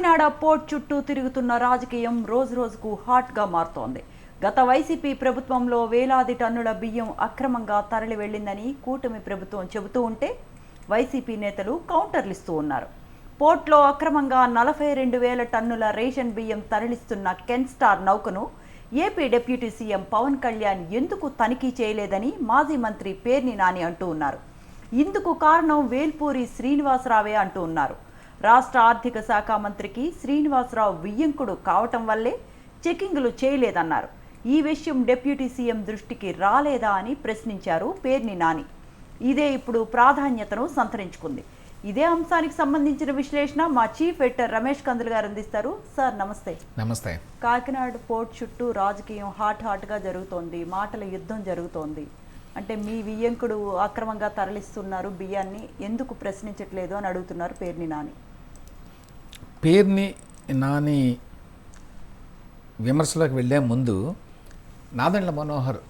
Kakinada port చుట్టూ తిరుగుతున్న రాజకీయం రోజు రోజుకు హాట్గా మారుతోంది. గత వైసీపీ ప్రభుత్వంలో వేలాది టన్నుల బియ్యం అక్రమంగా తరలి వెళ్ళిందని కూటమి ప్రభుత్వం చెబుతూ ఉంటే వైసీపీ నేతలు కౌంటర్లు ఇస్తూ ఉన్నారు. పోర్ట్లో అక్రమంగా నలభై రెండు వేల టన్నుల రేషన్ బియ్యం తరలిస్తున్న Ken Star నౌకను AP deputy CM Pavan Kalyan ఎందుకు తనిఖీ చేయలేదని మాజీ మంత్రి పేర్ని నాని అంటూ ఉన్నారు. ఇందుకు కారణం వేల్పూరి శ్రీనివాసరావే అంటూ ఉన్నారు. రాష్ట్ర ఆర్థిక శాఖ మంత్రికి శ్రీనివాసరావు వియ్యంకుడు కావటం వల్లే చెకింగులు చేయలేదన్నారు. ఈ విషయం డిప్యూటీ సీఎం దృష్టికి రాలేదా అని ప్రశ్నించారు పేర్ని నాని. ఇదే ఇప్పుడు ప్రాధాన్యతను సంతరించుకుంది. ఇదే అంశానికి సంబంధించిన విశ్లేషణ మా చీఫ్ ఎడిటర్ రమేష్ కందులు గారు అందిస్తారు. సార్ నమస్తే. నమస్తే. కాకినాడ పోర్ట్ చుట్టూ రాజకీయం హాట్ హాట్గా జరుగుతోంది. మాటల యుద్ధం జరుగుతోంది. అంటే మీ వియ్యంకుడు అక్రమంగా తరలిస్తున్నారు బియ్యాన్ని. ఎందుకు ప్రశ్నించట్లేదు అని అడుగుతున్నారు పేర్ని నాని. పేరుని నాని విమర్శలోకి వెళ్ళే ముందు Nadendla Manohar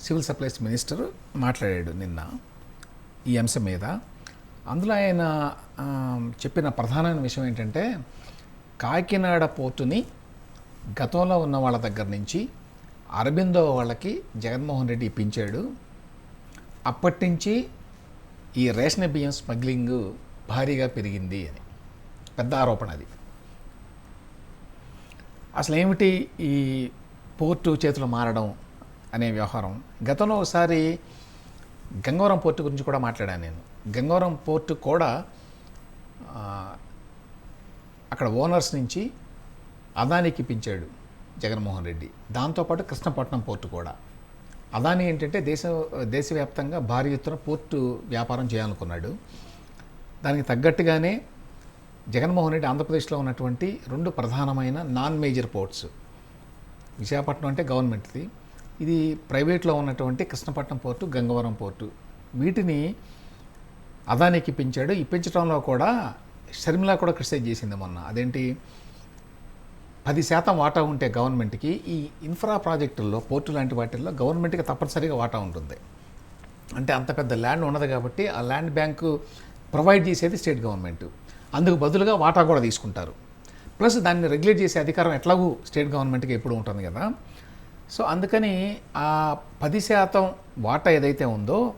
civil supplies minister మాట్లాడాడు నిన్న ఈ అంశం మీద. అందులో ఆయన చెప్పిన ప్రధానమైన విషయం ఏంటంటే కాకినాడ పోర్టుని గతంలో ఉన్న వాళ్ళ దగ్గర నుంచి అరబిందో వాళ్ళకి జగన్మోహన్ రెడ్డి ఇప్పించాడు. అప్పటి నుంచి ఈ రేషన్ బియ్యం స్మగ్లింగ్ భారీగా పెరిగింది అని. పెద్ద ఆరోపణ అది. అసలు ఏమిటి ఈ పోర్టు చేతులు మారడం అనే వ్యవహారం? గతంలో ఒకసారి గంగవరం పోర్టు గురించి కూడా మాట్లాడాను నేను. గంగవరం పోర్టు కూడా అక్కడ ఓనర్స్ నుంచి అదానికి ఇప్పించాడు జగన్మోహన్ రెడ్డి. దాంతోపాటు కృష్ణపట్నం పోర్టు కూడా. అదాని ఏంటంటే దేశ దేశవ్యాప్తంగా భారీ ఎత్తున పోర్టు వ్యాపారం చేయాలనుకున్నాడు. దానికి తగ్గట్టుగానే జగన్మోహన్ రెడ్డి ఆంధ్రప్రదేశ్లో ఉన్నటువంటి రెండు ప్రధానమైన నాన్ మేజర్ పోర్ట్స్. విశాఖపట్నం అంటే గవర్నమెంట్ది. ఇది ప్రైవేట్లో ఉన్నటువంటి కృష్ణపట్నం పోర్టు గంగవరం పోర్టు. వీటిని అదానికి ఇప్పించాడు ఇప్పించడంలో కూడా షర్మిల కూడా క్రిటిసైజ్ చేసింది మొన్న. అదేంటి? పది శాతం వాటా ఉంటే గవర్నమెంట్కి ఈ ఇన్ఫ్రా ప్రాజెక్టుల్లో పోర్టు లాంటి వాటిల్లో గవర్నమెంట్కి తప్పనిసరిగా వాటా ఉంటుంది. అంటే అంత పెద్ద ల్యాండ్ ఉన్నది కాబట్టి ఆ ల్యాండ్ బ్యాంకు ప్రొవైడ్ చేసేది స్టేట్ గవర్నమెంట్. అందుకు బదులుగా వాటా కూడా తీసుకుంటారు. ప్లస్ దాన్ని రెగ్యులేట్ చేసే అధికారం ఎట్లాగూ స్టేట్ గవర్నమెంట్కి ఎప్పుడు ఉంటుంది కదా. సో అందుకని ఆ పది శాతం వాటా ఏదైతే ఉందో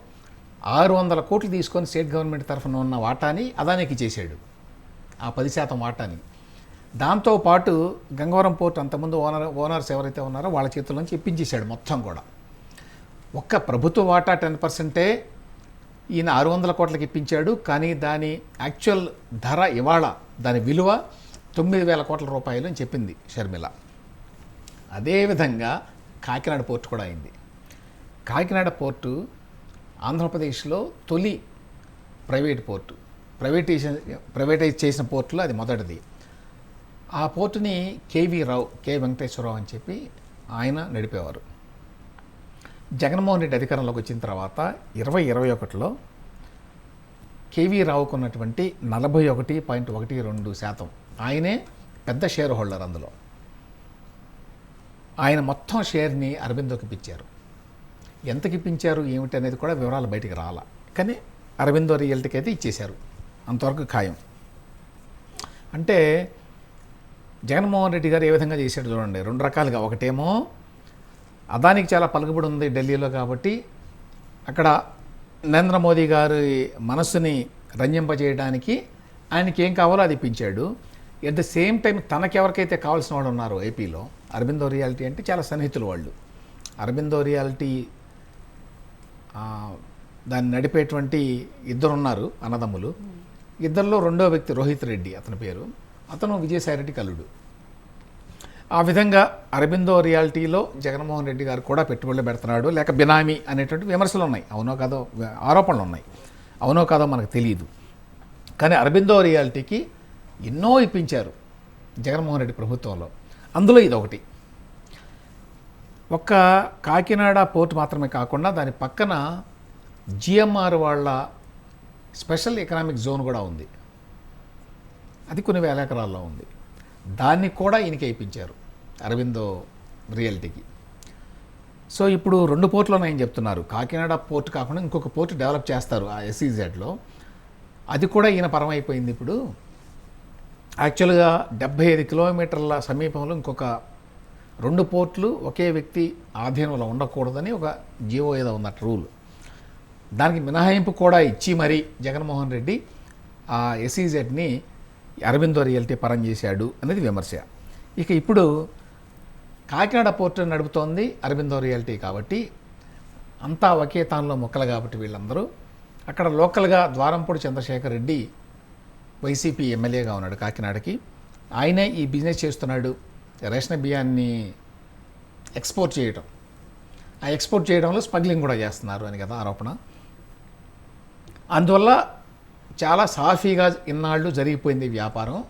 ఆరు వందల కోట్లు తీసుకొని స్టేట్ గవర్నమెంట్ తరఫున ఉన్న వాటాని అదానికి చేశాడు. ఆ పది శాతం వాటాని. దాంతోపాటు గంగవరం పోర్ట్ అంతకుముందు ఓనర్ ఓనర్స్ ఎవరైతే ఉన్నారో వాళ్ళ చేతుల నుంచి ఇప్పించేశాడు మొత్తం కూడా. ఒక్క ప్రభుత్వ వాటా టెన్ పర్సెంటే ఈయన ఆరు వందల కోట్లకి ఇప్పించాడు కానీ దాని యాక్చువల్ ధర ఇవాళ దాని విలువ తొమ్మిది వేల కోట్ల రూపాయలు అని చెప్పింది షర్మిల. అదేవిధంగా కాకినాడ పోర్టు కూడా అయింది. కాకినాడ పోర్టు ఆంధ్రప్రదేశ్లో తొలి ప్రైవేట్ పోర్టు. ప్రైవేటైజేషన్ ప్రైవేటైజ్ చేసిన పోర్టులో అది మొదటిది. ఆ పోర్టుని కేవీ రావు కె వెంకటేశ్వరరావు అని చెప్పి ఆయన నడిపేవారు. జగన్మోహన్ రెడ్డి అధికారంలోకి వచ్చిన తర్వాత ఇరవై ఇరవై ఒకటిలో కేవీ రావుకు ఉన్నటువంటి నలభై ఒకటి పాయింట్ ఒకటి రెండు శాతం. ఆయనే పెద్ద షేర్ హోల్డర్ అందులో. ఆయన మొత్తం షేర్ని అరవిందోకి ఇప్పించారు. ఎంతకి ఇప్పించారు ఏమిటి అనేది కూడా వివరాలు బయటికి రాల. కానీ అరవిందో రియల్టీకి అయితే ఇచ్చేశారు. అంతవరకు ఖాయం. అంటే జగన్మోహన్ రెడ్డి గారు ఏ విధంగా చేశాడు చూడండి. రెండు రకాలుగా. ఒకటేమో అదానికి చాలా పలుకుబడి ఉంది ఢిల్లీలో కాబట్టి అక్కడ నరేంద్ర మోదీ గారి మనస్సుని రంజింపజేయడానికి ఆయనకి ఏం కావాలో అది ఇప్పించాడు. ఎట్ ద సేమ్ టైం తనకెవరికైతే కావాల్సిన వాళ్ళు ఉన్నారో ఏపీలో అరబిందో రియాలిటీ అంటే చాలా సన్నిహితులు వాళ్ళు. అరబిందో రియాలిటీ దాన్ని నడిపేటువంటి ఇద్దరు ఉన్నారు అన్నదమ్ములు. ఇద్దరిలో రెండో వ్యక్తి రోహిత్ రెడ్డి అతని పేరు. అతను విజయసాయి రెడ్డి కల్లుడు. ఆ విధంగా అరబిందో రియాలిటీలో జగన్మోహన్ రెడ్డి గారు కూడా పెట్టుబడులు పెడుతున్నాడు. లేక బినామీ అనేటువంటి విమర్శలు ఉన్నాయి. అవునో కాదో ఆరోపణలు ఉన్నాయి. అవునో కాదో మనకు తెలియదు. కానీ అరబిందో రియాలిటీకి ఎన్నో ఇప్పించారు జగన్మోహన్ రెడ్డి ప్రభుత్వంలో. అందులో ఇది ఒకటి ఒక్క కాకినాడ పోర్ట్ మాత్రమే కాకుండా దాని పక్కన జిఎంఆర్ వాళ్ళ స్పెషల్ ఎకనామిక్ జోన్ కూడా ఉంది. అది కొన్ని వేల ఎకరాల్లో ఉంది. దాన్ని కూడా ఈయనకి ఇప్పించారు. అరవిందో రియాలిటీకి. సో ఇప్పుడు రెండు పోర్ట్లు ఉన్నాయని చెప్తున్నారు. కాకినాడ పోర్ట్ కాకుండా ఇంకొక పోర్ట్ డెవలప్ చేస్తారు ఆ ఎస్ఈజెడ్లో. అది కూడా ఈయన పరం అయిపోయింది ఇప్పుడు. యాక్చువల్గా డెబ్బై ఐదు కిలోమీటర్ల సమీపంలో ఇంకొక రెండు పోర్ట్లు ఒకే వ్యక్తి ఆధీనంలో ఉండకూడదని ఒక జీవో ఏదో ఉందట రూల్. దానికి మినహాయింపు కూడా ఇచ్చి మరీ జగన్మోహన్ రెడ్డి ఆ ఎస్ఈజెడ్ని అరవిందో రియల్టీ పరం చేశాడు అనేది విమర్శ. ఇక ఇప్పుడు కాకినాడ పోర్టు నడుపుతోంది అరవిందో రియాలిటీ కాబట్టి అంతా ఒకే తానులో మొక్కలు కాబట్టి వీళ్ళందరూ. అక్కడ లోకల్గా ద్వారంపూడి చంద్రశేఖర్ రెడ్డి వైసీపీ ఎమ్మెల్యేగా ఉన్నాడు కాకినాడకి. ఆయనే ఈ బిజినెస్ చేస్తున్నాడు రేషన్ బియ్యాన్ని ఎక్స్పోర్ట్ చేయటం. ఆ ఎక్స్పోర్ట్ చేయడంలో స్మగ్లింగ్ కూడా చేస్తున్నారు అని కదా ఆరోపణ. అందువల్ల చాలా సాఫీగా ఇన్నాళ్ళు జరిగిపోయింది వ్యాపారం.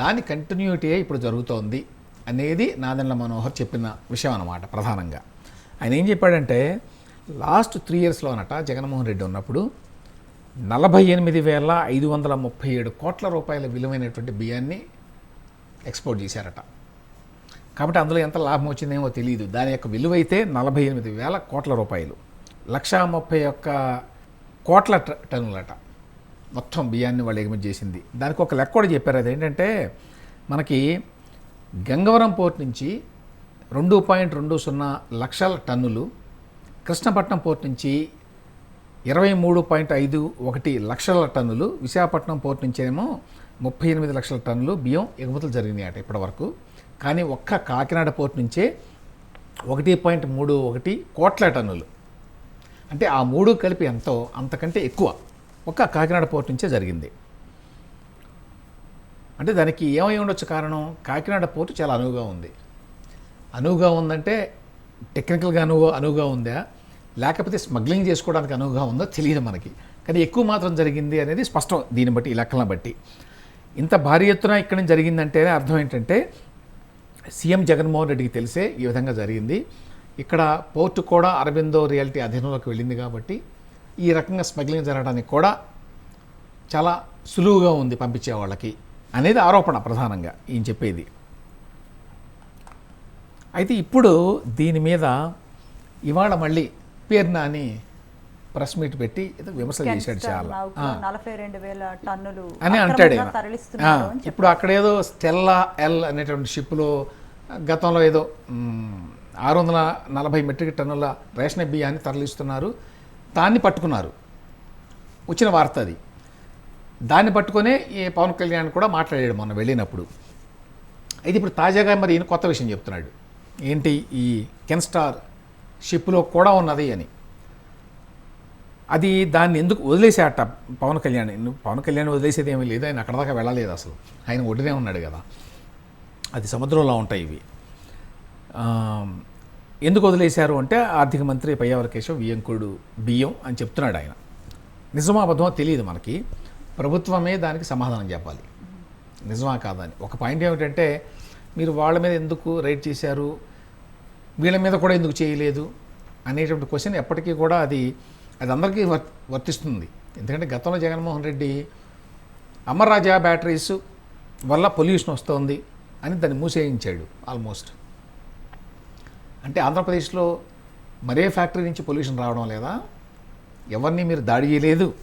దాని కంటిన్యూటీ ఇప్పుడు జరుగుతోంది. అనేది నాదెండ్ల మనోహర్ చెప్పిన విషయం అనమాట ప్రధానంగా. ఆయన ఏం చెప్పాడంటే లాస్ట్ త్రీ ఇయర్స్లో అనట జగన్మోహన్ రెడ్డి ఉన్నప్పుడు నలభై ఎనిమిది వేల ఐదు వందల ముప్పై ఏడు కోట్ల రూపాయల విలువైనటువంటి బియ్యాన్ని ఎక్స్పోర్ట్ చేశారట. కాబట్టి అందులో ఎంత లాభం వచ్చిందేమో తెలియదు దాని యొక్క విలువ అయితే నలభై ఎనిమిది వేల కోట్ల రూపాయలు. లక్షా ముప్పై ఒక్క కోట్ల టన్నులట మొత్తం బియ్యాన్ని వాళ్ళు ఎగుమతి చేసింది. దానికి ఒక లెక్క కూడా చెప్పారు. అదేంటంటే మనకి గంగవరం పోర్ట్ నుంచి రెండు పాయింట్ రెండు సున్నా లక్షల టన్నులు కృష్ణపట్నం పోర్ట్ నుంచి ఇరవై మూడు పాయింట్ ఐదు ఒకటి లక్షల టన్నులు విశాఖపట్నం పోర్ట్ నుంచేమో ముప్పై ఎనిమిది లక్షల టన్నులు బియ్యం ఎగుమతులు జరిగినాయి అట ఇప్పటివరకు. కానీ ఒక్క కాకినాడ పోర్ట్ నుంచే ఒకటి పాయింట్ మూడు ఒకటి కోట్ల టన్నులు. అంటే ఆ మూడు కలిపి ఎంతో అంతకంటే ఎక్కువ ఒక్క కాకినాడ పోర్ట్ నుంచే జరిగింది. అంటే దానికి ఏమై ఉండొచ్చు కారణం? కాకినాడ పోర్టు చాలా అనువుగా ఉంది. అనువుగా ఉందంటే టెక్నికల్గా అనువు అనువుగా ఉందా? లేకపోతే స్మగ్లింగ్ చేసుకోవడానికి అనువుగా ఉందో? తెలియదు మనకి. కానీ ఎక్కువ మాత్రం జరిగింది అనేది స్పష్టం దీన్ని బట్టి ఈ లెక్కలను బట్టి. ఇంత భారీ ఎత్తున ఇక్కడ నుంచి జరిగిందంటేనే అర్థం ఏంటంటే సీఎం జగన్మోహన్ రెడ్డికి తెలిసే ఈ విధంగా జరిగింది. ఇక్కడ పోర్టు కూడా అరబిందో రియాలిటీ అధీనంలోకి వెళ్ళింది కాబట్టి ఈ రకంగా స్మగ్లింగ్ జరగడానికి కూడా చాలా సులువుగా ఉంది పంపించే వాళ్ళకి. అనేది ఆరోపణ ప్రధానంగా ఈయన చెప్పేది. అయితే ఇప్పుడు దీని మీద ఇవాళ మళ్ళీ పేరు నాని ప్రెస్ మీట్ పెట్టి ఏదో విమర్శలు చేశాడు చాలా. ఆ. నలభై రెండు వేల టన్నులు అని అంటాడు ఇప్పుడు అక్కడేదో స్టెల్లా ఎల్ అనేటువంటి షిప్లో గతంలో ఏదో ఆరు వందల నలభై మెట్రిక్ టన్నుల రేషన్ బియ్యాన్ని తరలిస్తున్నారు. దాన్ని పట్టుకున్నారు. వచ్చిన వార్త అది. దాన్ని పట్టుకొనే ఈ పవన్ కళ్యాణ్ కూడా మాట్లాడాడు మొన్న వెళ్ళినప్పుడు. అయితే ఇప్పుడు తాజాగా మరి ఈయన కొత్త విషయం చెప్తున్నాడు. ఏంటి ఈ కెన్స్టార్ షిప్లో కూడా ఉన్నది అని. అది దాన్ని ఎందుకు వదిలేసేట పవన్ కళ్యాణ్? పవన్ కళ్యాణ్ వదిలేసేది ఏమీ లేదు ఆయన అక్కడ దాకా వెళ్ళలేదు అసలు. ఆయన ఒడ్డునే ఉన్నాడు కదా. అది సముద్రంలో ఉంటాయి ఇవి. ఎందుకు వదిలేశారు అంటే ఆర్థిక మంత్రి పయ్యావర కేశవ్ వియంకుడు బియ్యం అని చెప్తున్నాడు ఆయన. నిజమా అబద్ధమో తెలియదు మనకి. ప్రభుత్వమే దానికి సమాధానం చెప్పాలి. నిజమా కాదని ఒక పాయింట్ ఏమిటంటే మీరు వాళ్ళ మీద ఎందుకు రైడ్ చేశారు? వీళ్ళ మీద కూడా ఎందుకు చేయలేదు? అనేటువంటి క్వశ్చన్ ఎప్పటికీ కూడా అది అది అందరికీ వర్తిస్తుంది. ఎందుకంటే గతంలో జగన్మోహన్ రెడ్డి అమర్రాజా బ్యాటరీస్ వల్ల పొల్యూషన్ వస్తోంది అని దాన్ని మూసేయించాడు ఆల్మోస్ట్. అంటే ఆంధ్రప్రదేశ్లో మరే ఫ్యాక్టరీ నుంచి పొల్యూషన్ రావడం లేదా? ఎవరిని మీరు దాడి చేయలేదు?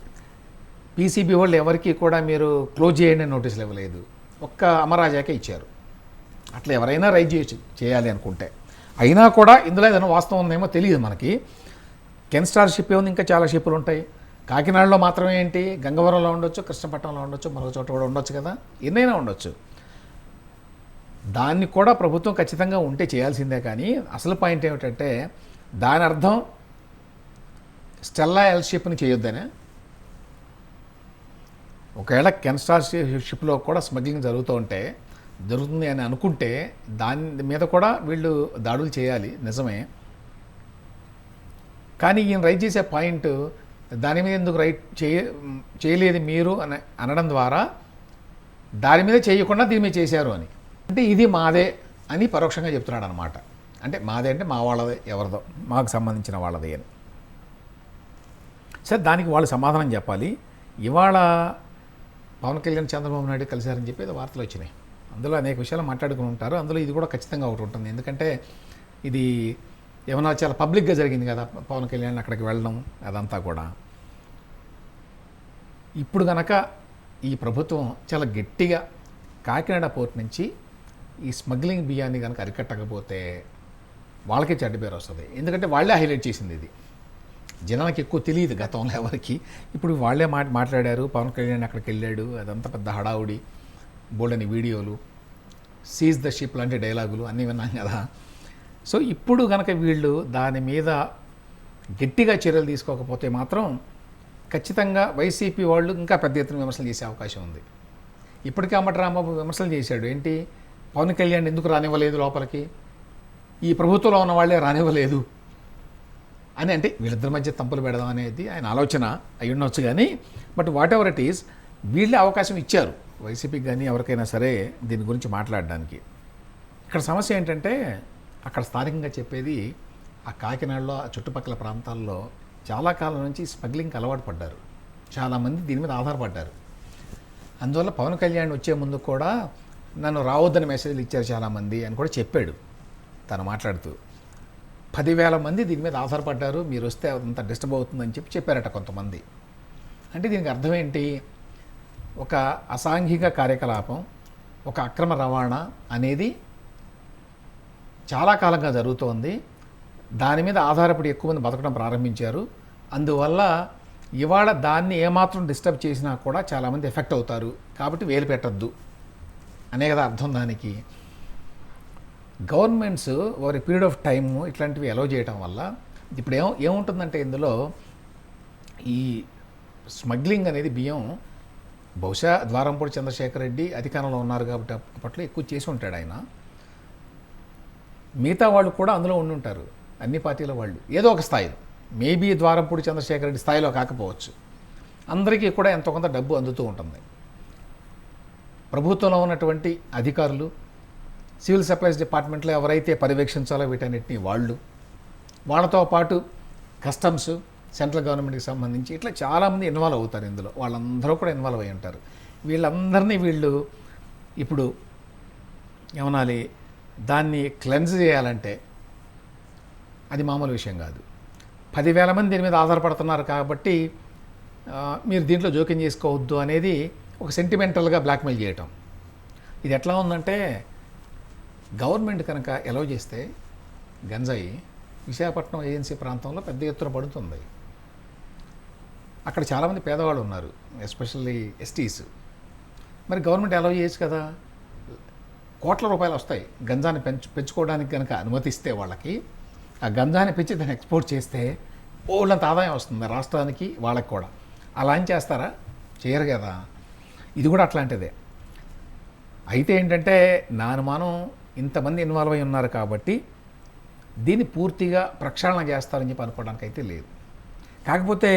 పీసీబీ వాళ్ళు ఎవరికి కూడా మీరు క్లోజ్ చేయండి నోటీసులు ఇవ్వలేదు. ఒక్క అమరాజాకే ఇచ్చారు. అట్లా ఎవరైనా రైజ్ చేయొచ్చు చేయాలి అనుకుంటే. అయినా కూడా ఇందులో ఏదైనా వాస్తవం ఉందేమో తెలియదు మనకి. కెన్ స్టార్ షిప్ ఉంది ఇంకా చాలా షిప్పులు ఉంటాయి. కాకినాడలో మాత్రమే ఏంటి? గంగవరంలో ఉండొచ్చు కృష్ణపట్నంలో ఉండొచ్చు మరొక చోట కూడా ఉండొచ్చు కదా. ఎన్నైనా ఉండొచ్చు. దాన్ని కూడా ప్రభుత్వం ఖచ్చితంగా ఉంటే చేయాల్సిందే కానీ అసలు పాయింట్ ఏమిటంటే దాని అర్థం స్టెల్లా ఎల్ షిప్ని చేయొద్దనే. ఒకవేళ కెన్స్టార్ షిప్లో కూడా స్మగ్లింగ్ జరుగుతూ ఉంటే జరుగుతుంది అని అనుకుంటే దాని మీద కూడా వీళ్ళు దాడులు చేయాలి నిజమే. కానీ ఈయన రైట్ చేసే పాయింట్ దాని మీద ఎందుకు రైట్ చేయ చేయలేదు మీరు అని అనడం ద్వారా దాని మీద చేయకుండా దీని మీద చేశారు అని. అంటే ఇది మాదే అని పరోక్షంగా చెప్తున్నాడు అనమాట అంటే మాదే అంటే మా వాళ్ళదే ఎవరిదో మాకు సంబంధించిన వాళ్ళదే అని. సరే దానికి వాళ్ళు సమాధానం చెప్పాలి. ఇవాళ పవన్ కళ్యాణ్ చంద్రబాబు నాయుడు కలిశారని చెప్పి వార్తలు వచ్చినాయి. అందులో అనేక విషయాలు మాట్లాడుకుని ఉంటారు. అందులో ఇది కూడా ఖచ్చితంగా ఒకటి ఉంటుంది. ఎందుకంటే ఇది ఏమన్నా చాలా పబ్లిక్గా జరిగింది కదా పవన్ కళ్యాణ్ అక్కడికి వెళ్ళడం అదంతా కూడా. ఇప్పుడు గనక ఈ ప్రభుత్వం చాలా గట్టిగా కాకినాడ పోర్ట్ నుంచి ఈ స్మగ్లింగ్ బియ్యాన్ని కనుక అరికట్టకపోతే వాళ్ళకే చెడ్డ పేరు వస్తుంది. ఎందుకంటే వాళ్ళే హైలైట్ చేసింది ఇది. జనానికి ఎక్కువ తెలియదు గతంలో ఎవరికి. ఇప్పుడు వాళ్ళే మాట మాట్లాడారు పవన్ కళ్యాణ్ అక్కడికి వెళ్ళాడు అదంతా పెద్ద హడావుడి బోల్డని వీడియోలు సీజ్ ద షిప్ లాంటి డైలాగులు అన్నీ విన్నాం కదా. సో ఇప్పుడు కనుక వీళ్ళు దాని మీద గట్టిగా చర్యలు తీసుకోకపోతే మాత్రం ఖచ్చితంగా వైసీపీ వాళ్ళు ఇంకా పెద్ద ఎత్తున విమర్శలు చేసే అవకాశం ఉంది. ఇప్పటికే అమ్మటి రాంబాబు విమర్శలు చేశాడు. ఏంటి? పవన్ కళ్యాణ్ ఎందుకు రానివ్వలేదు లోపలికి? ఈ ప్రభుత్వంలో ఉన్న వాళ్ళే రానివ్వలేదు. అని అంటే వీళ్ళిద్దరి మధ్య తంపులు పెడదాం అనేది ఆయన ఆలోచన అయి ఉండొచ్చు కానీ but whatever it is వీళ్ళే అవకాశం ఇచ్చారు. వైసీపీకి కానీ ఎవరికైనా సరే దీని గురించి మాట్లాడడానికి. ఇక్కడ సమస్య ఏంటంటే అక్కడ స్థానికంగా చెప్పేది ఆ కాకినాడలో ఆ చుట్టుపక్కల ప్రాంతాల్లో చాలా కాలం నుంచి స్మగ్లింగ్కి అలవాటు పడ్డారు. చాలామంది దీని మీద ఆధారపడ్డారు. అందువల్ల పవన్ కళ్యాణ్ వచ్చే ముందు కూడా నన్ను రావద్దని మెసేజ్లు ఇచ్చారు చాలామంది అని కూడా చెప్పాడు తను మాట్లాడుతూ. పదివేల మంది దీని మీద ఆధారపడ్డారు మీరు వస్తే అంత డిస్టర్బ్ అవుతుందని చెప్పి చెప్పారట కొంతమంది. అంటే దీనికి అర్థం ఏంటి? ఒక అసాంఘిక కార్యకలాపం ఒక అక్రమ రవాణా అనేది చాలా కాలంగా జరుగుతోంది. దాని మీద ఆధారపడి ఎక్కువ మంది బతకడం ప్రారంభించారు. అందువల్ల ఇవాళ దాన్ని ఏమాత్రం డిస్టర్బ్ చేసినా కూడా చాలామంది ఎఫెక్ట్ అవుతారు. కాబట్టి వేలు పెట్టద్దు. అనే కదా అర్థం దానికి. గవర్నమెంట్స్ వారి పీరియడ్ ఆఫ్ టైమ్ ఇట్లాంటివి అలౌ చేయటం వల్ల ఇప్పుడు ఏం ఏముంటుందంటే ఇందులో ఈ స్మగ్లింగ్ అనేది బియ్యం బహుశా ద్వారంపూడి చంద్రశేఖర్ రెడ్డి అధికారంలో ఉన్నారు కాబట్టి అప్పట్లో ఎక్కువ చేసి ఉంటాడు ఆయన. మిగతా వాళ్ళు కూడా అందులో ఉండి ఉంటారు. అన్ని పార్టీల వాళ్ళు. ఏదో ఒక స్థాయిలో మేబీ ద్వారంపూడి చంద్రశేఖర్ రెడ్డి స్థాయిలో కాకపోవచ్చు. అందరికీ కూడా ఎంతో కొంత డబ్బు అందుతూ ఉంటుంది. ప్రభుత్వంలో ఉన్నటువంటి అధికారులు సివిల్ సప్లైస్ డిపార్ట్మెంట్లో ఎవరైతే పర్యవేక్షించాలో వీటన్నిటిని వాళ్ళు. వాళ్ళతో పాటు కస్టమ్స్ సెంట్రల్ గవర్నమెంట్కి సంబంధించి ఇట్లా చాలామంది ఇన్వాల్వ్ అవుతారు ఇందులో. వాళ్ళందరూ కూడా ఇన్వాల్వ్ అయి ఉంటారు. వీళ్ళందరినీ వీళ్ళు ఇప్పుడు ఏమనాలి? దాన్ని క్లెన్స్ చేయాలంటే అది మామూలు విషయం కాదు. పదివేల మంది దీని మీద ఆధారపడుతున్నారు కాబట్టి మీరు దీంట్లో జోక్యం చేసుకోవద్దు అనేది ఒక సెంటిమెంటల్గా బ్లాక్మెయిల్ చేయటం. ఇది ఎట్లా ఉందంటే గవర్నమెంట్ కనుక ఎలవ్ చేస్తే గంజాయి విశాఖపట్నం ఏజెన్సీ ప్రాంతంలో పెద్ద ఎత్తున పడుతుంది. అక్కడ చాలామంది పేదవాళ్ళు ఉన్నారు ఎస్పెషల్లీ ఎస్టీస్ మరి గవర్నమెంట్ అలవ్ చేయొచ్చు కదా? కోట్ల రూపాయలు వస్తాయి. గంజాని పెంచు పెంచుకోవడానికి కనుక అనుమతిస్తే వాళ్ళకి ఆ గంజాని పెంచి దాన్ని ఎక్స్పోర్ట్ చేస్తే ఓళ్ళంత ఆదాయం వస్తుంది రాష్ట్రానికి వాళ్ళకి కూడా. అలా అని చేస్తారా? చేయరు కదా. ఇది కూడా అట్లాంటిదే. అయితే ఏంటంటే నా అనుమానం ఇంతమంది ఇన్వాల్వ్ అయి ఉన్నారు కాబట్టి దీన్ని పూర్తిగా ప్రక్షాళన చేస్తారని చెప్పి అనుకోవడానికి అయితే లేదు. కాకపోతే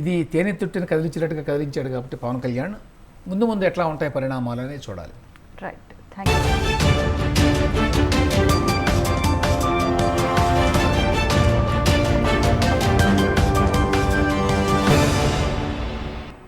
ఇది తేనె తుట్టిని కదిలించినట్టుగా కదిలించాడు కాబట్టి పవన్ కళ్యాణ్ ముందు ముందు ఎట్లా ఉంటాయి పరిణామాలు అనేది చూడాలి. Right thank you